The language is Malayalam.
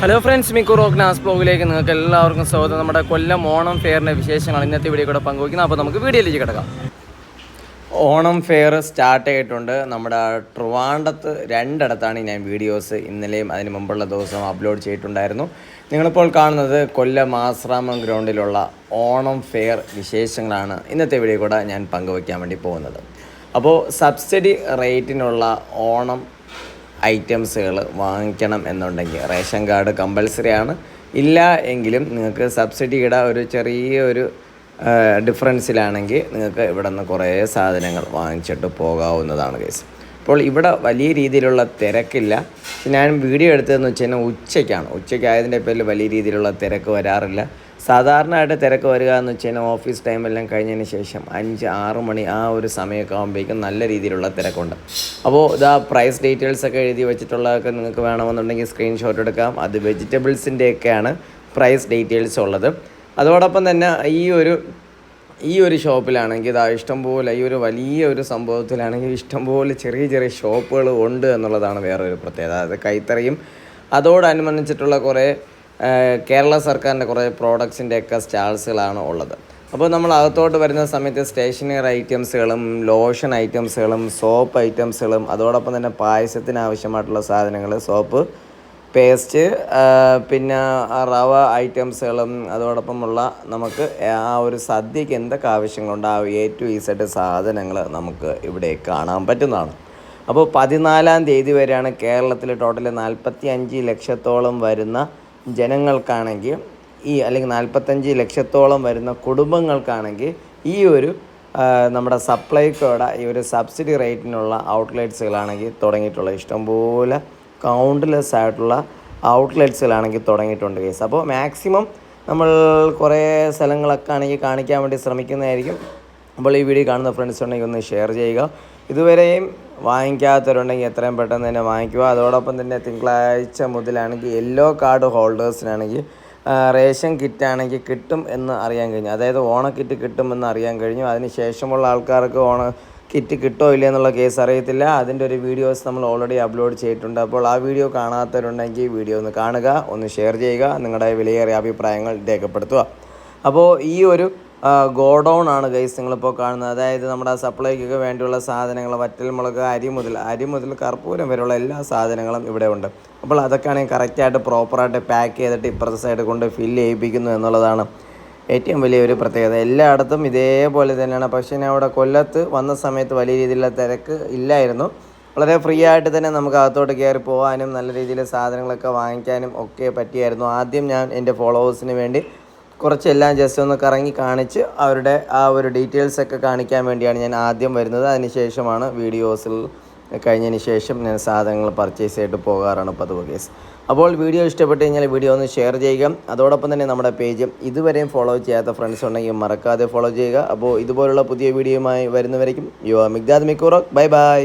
ഹലോ ഫ്രണ്ട്സ് മിക്കു റോക്ക് നാസ് ബ്ലോഗിലേക്ക് നിങ്ങൾക്ക് എല്ലാവർക്കും സ്വാഗതം. നമ്മുടെ കൊല്ലം ഓണം ഫെയറിന്റെ വിശേഷങ്ങൾ ഇന്നത്തെ വീഡിയോ കൂടെ പങ്കുവയ്ക്കുന്നത്. അപ്പോൾ നമുക്ക് വീഡിയോയിലേക്ക് കിടക്കാം. ഓണം ഫെയർ സ്റ്റാർട്ട് ചെയ്തിട്ടുണ്ട് നമ്മുടെ ട്രിവാണ്ടത്ത് രണ്ടിടത്താണ് ഞാൻ വീഡിയോസ് ഇന്നലെയും അതിന് മുമ്പുള്ള ദിവസം അപ്ലോഡ് ചെയ്തിട്ടുണ്ടായിരുന്നു. നിങ്ങളിപ്പോൾ കാണുന്നത് കൊല്ലം ആശ്രാമം ഗ്രൗണ്ടിലുള്ള ഓണം ഫെയർ വിശേഷങ്ങളാണ് ഇന്നത്തെ വീഡിയോ കൂടെ ഞാൻ പങ്കുവയ്ക്കാൻ വേണ്ടി പോകുന്നത്. അപ്പോൾ സബ്സിഡി റേറ്റിനുള്ള ഓണം ഐറ്റംസുകൾ വാങ്ങിക്കണം എന്നുണ്ടെങ്കിൽ റേഷൻ കാർഡ് കമ്പൽസറി ആണ്. ഇല്ല എങ്കിലും നിങ്ങൾക്ക് സബ്സിഡിയുടെ ഒരു ചെറിയൊരു ഡിഫറൻസിലാണെങ്കിൽ നിങ്ങൾക്ക് ഇവിടെ നിന്ന് കുറേ സാധനങ്ങൾ വാങ്ങിച്ചിട്ട് പോകാവുന്നതാണ് കേസ് അപ്പോൾ ഇവിടെ വലിയ രീതിയിലുള്ള തിരക്കില്ല. ഞാൻ വീഡിയോ എടുത്തതെന്ന് വെച്ച് കഴിഞ്ഞാൽ ഉച്ചയ്ക്കാണ്. ഉച്ചയ്ക്കായതിന്റെ പേരിൽ വലിയ രീതിയിലുള്ള തിരക്ക് വരാറില്ല. സാധാരണയായിട്ട് തിരക്ക് വരിക എന്ന് വെച്ച് കഴിഞ്ഞാൽ ഓഫീസ് ടൈമെല്ലാം കഴിഞ്ഞതിന് ശേഷം അഞ്ച് ആറ് മണി ആ ഒരു സമയമൊക്കെ ആകുമ്പോഴേക്കും നല്ല രീതിയിലുള്ള തിരക്കുണ്ട്. അപ്പോൾ ഇതാ പ്രൈസ് ഡീറ്റെയിൽസ് ഒക്കെ എഴുതി വെച്ചിട്ടുള്ളതൊക്കെ നിങ്ങൾക്ക് വേണമെന്നുണ്ടെങ്കിൽ സ്ക്രീൻഷോട്ട് എടുക്കാം. അത് വെജിറ്റബിൾസിന്റെയൊക്കെയാണ് പ്രൈസ് ഡീറ്റെയിൽസ് ഉള്ളത്. അതോടൊപ്പം തന്നെ ഈ ഒരു ഈ ഒരു ഷോപ്പിലാണെങ്കിൽ ഇതാ ഇഷ്ടംപോലെ ഈ ഒരു വലിയ ഒരു സംഭവത്തിലാണെങ്കിൽ ഇഷ്ടംപോലെ ചെറിയ ചെറിയ ഷോപ്പുകൾ ഉണ്ട് എന്നുള്ളതാണ് വേറൊരു പ്രത്യേകത. അതായത് കൈത്തറിയും. അതോടനുബന്ധിച്ചിട്ടുള്ള കുറേ കേരള സർക്കാരിന്റെ കുറേ പ്രോഡക്ട്സിന്റെയൊക്കെ സ്റ്റാൾസുകളാണ് ഉള്ളത്. അപ്പോൾ നമ്മൾ അകത്തോട്ട് വരുന്ന സമയത്ത് സ്റ്റേഷനറി ഐറ്റംസുകളും ലോഷൻ ഐറ്റംസുകളും സോപ്പ് ഐറ്റംസുകളും അതോടൊപ്പം തന്നെ പായസത്തിന് ആവശ്യമായിട്ടുള്ള സാധനങ്ങൾ സോപ്പ് പേസ്റ്റ് പിന്നെ റവ ഐറ്റംസുകളും അതോടൊപ്പമുള്ള നമുക്ക് ആ ഒരു സദ്യക്ക് എന്തൊക്കെ ആവശ്യങ്ങളുണ്ട് ആ എ ടു ഇസഡ് സാധനങ്ങൾ നമുക്ക് ഇവിടെ കാണാൻ പറ്റുന്നതാണ്. അപ്പോൾ പതിനാലാം തീയതി വരെയാണ് കേരളത്തിൽ ടോട്ടൽ നാൽപ്പത്തി അഞ്ച് ലക്ഷത്തോളം വരുന്ന ജനങ്ങൾക്കാണെങ്കിൽ ഈ അല്ലെങ്കിൽ നാൽപ്പത്തഞ്ച് ലക്ഷത്തോളം വരുന്ന കുടുംബങ്ങൾക്കാണെങ്കിൽ ഈ ഒരു നമ്മുടെ സപ്ലൈക്കോടെ ഈ ഒരു സബ്സിഡി റേറ്റിനുള്ള ഔട്ട്ലെറ്റ്സുകളാണെങ്കിൽ തുടങ്ങിയിട്ടുള്ളത് ഇഷ്ടംപോലെ കൗണ്ട്ലെസ് ആയിട്ടുള്ള ഔട്ട്ലെറ്റ്സുകളാണെങ്കിൽ തുടങ്ങിയിട്ടുണ്ട് കേസ്. അപ്പോൾ മാക്സിമം നമ്മൾ കുറേ സ്ഥലങ്ങളൊക്കെ ആണെങ്കിൽ കാണിക്കാൻ വേണ്ടി ശ്രമിക്കുന്നതായിരിക്കും. അപ്പോൾ ഈ വീഡിയോ കാണുന്ന ഫ്രണ്ട്സ് ഉണ്ടെങ്കിൽ ഒന്ന് ഷെയർ ചെയ്യുക. ഇതുവരെയും വാങ്ങിക്കാത്തവരുണ്ടെങ്കിൽ എത്രയും പെട്ടെന്ന് തന്നെ വാങ്ങിക്കുക. അതോടൊപ്പം തന്നെ തിങ്കളാഴ്ച മുതലാണെങ്കിൽ യെല്ലോ കാർഡ് ഹോൾഡേഴ്സിനാണെങ്കിൽ റേഷൻ കിറ്റ് ആണെങ്കിൽ കിട്ടും എന്ന് അറിയാൻ കഴിഞ്ഞു. അതായത് ഓണക്കിറ്റ് കിട്ടുമെന്ന് അറിയാൻ കഴിഞ്ഞു. അതിന് ശേഷമുള്ള ആൾക്കാർക്ക് ഓണ കിറ്റ് കിട്ടോ ഇല്ല എന്നുള്ള കേസ് അറിയത്തില്ല. അതിന്റെ ഒരു വീഡിയോസ് നമ്മൾ ഓൾറെഡി അപ്ലോഡ് ചെയ്തിട്ടുണ്ട്. അപ്പോൾ ആ വീഡിയോ കാണാത്തവരുണ്ടെങ്കിൽ വീഡിയോ ഒന്ന് കാണുക ഒന്ന് ഷെയർ ചെയ്യുക നിങ്ങളുടെ വിലയേറിയ അഭിപ്രായങ്ങൾ രേഖപ്പെടുത്തുക. അപ്പോൾ ഈ ഒരു ഗോഡൗൺ ആണ് ഗൈസ് നിങ്ങളിപ്പോൾ കാണുന്നത്. അതായത് നമ്മുടെ സപ്ലൈക്കൊക്കെ വേണ്ടിയുള്ള സാധനങ്ങൾ വറ്റൽ മുളക് അരി മുതൽ അരി മുതൽ കർപ്പൂരം വരെയുള്ള എല്ലാ സാധനങ്ങളും ഇവിടെ ഉണ്ട്. അപ്പോൾ അതൊക്കെയാണെങ്കിൽ കറക്റ്റായിട്ട് പ്രോപ്പറായിട്ട് പാക്ക് ചെയ്തിട്ട് ഇപ്പുറത്തെ കൊണ്ട് ഫില്ല് ചെയ്യിപ്പിക്കുന്നു എന്നുള്ളതാണ് ഏറ്റവും വലിയൊരു പ്രത്യേകത. എല്ലായിടത്തും ഇതേപോലെ തന്നെയാണ്. പക്ഷേ ഞാൻ അവിടെ കൊല്ലത്ത് വന്ന സമയത്ത് വലിയ രീതിയിലുള്ള തിരക്ക് ഇല്ലായിരുന്നു. വളരെ ഫ്രീ ആയിട്ട് തന്നെ നമുക്ക് അകത്തോട്ട് കയറി പോകാനും നല്ല രീതിയിൽ സാധനങ്ങളൊക്കെ വാങ്ങിക്കാനും ഒക്കെ പറ്റിയായിരുന്നു. ആദ്യം ഞാൻ എന്റെ ഫോളോവേഴ്സിന് വേണ്ടി കുറച്ചെല്ലാം ജസ്റ്റ് ഒന്ന് കറങ്ങി കാണിച്ച് അവരുടെ ആ ഒരു ഡീറ്റെയിൽസ് ഒക്കെ കാണിക്കാൻ വേണ്ടിയാണ് ഞാൻ ആദ്യം വരുന്നത്. അതിനുശേഷമാണ് വീഡിയോസിൽ കഴിഞ്ഞതിന് ശേഷം ഞാൻ സാധനങ്ങൾ പർച്ചേസ് ചെയ്തിട്ട് പോകാറാണ് പതിവ് കേസ് അപ്പോൾ വീഡിയോ ഇഷ്ടപ്പെട്ട് കഴിഞ്ഞാൽ വീഡിയോ ഒന്ന് ഷെയർ ചെയ്യുക. അതോടൊപ്പം തന്നെ നമ്മുടെ പേജ് ഇതുവരെയും ഫോളോ ചെയ്യാത്ത ഫ്രണ്ട്സ് ഉണ്ടെങ്കിൽ മറക്കാതെ ഫോളോ ചെയ്യുക. അപ്പോൾ ഇതുപോലുള്ള പുതിയ വീഡിയോയുമായി വരുന്നവരേക്കും യു ആർ മിഗ്ദാദ് മിക്കൂറോ ബൈ ബൈ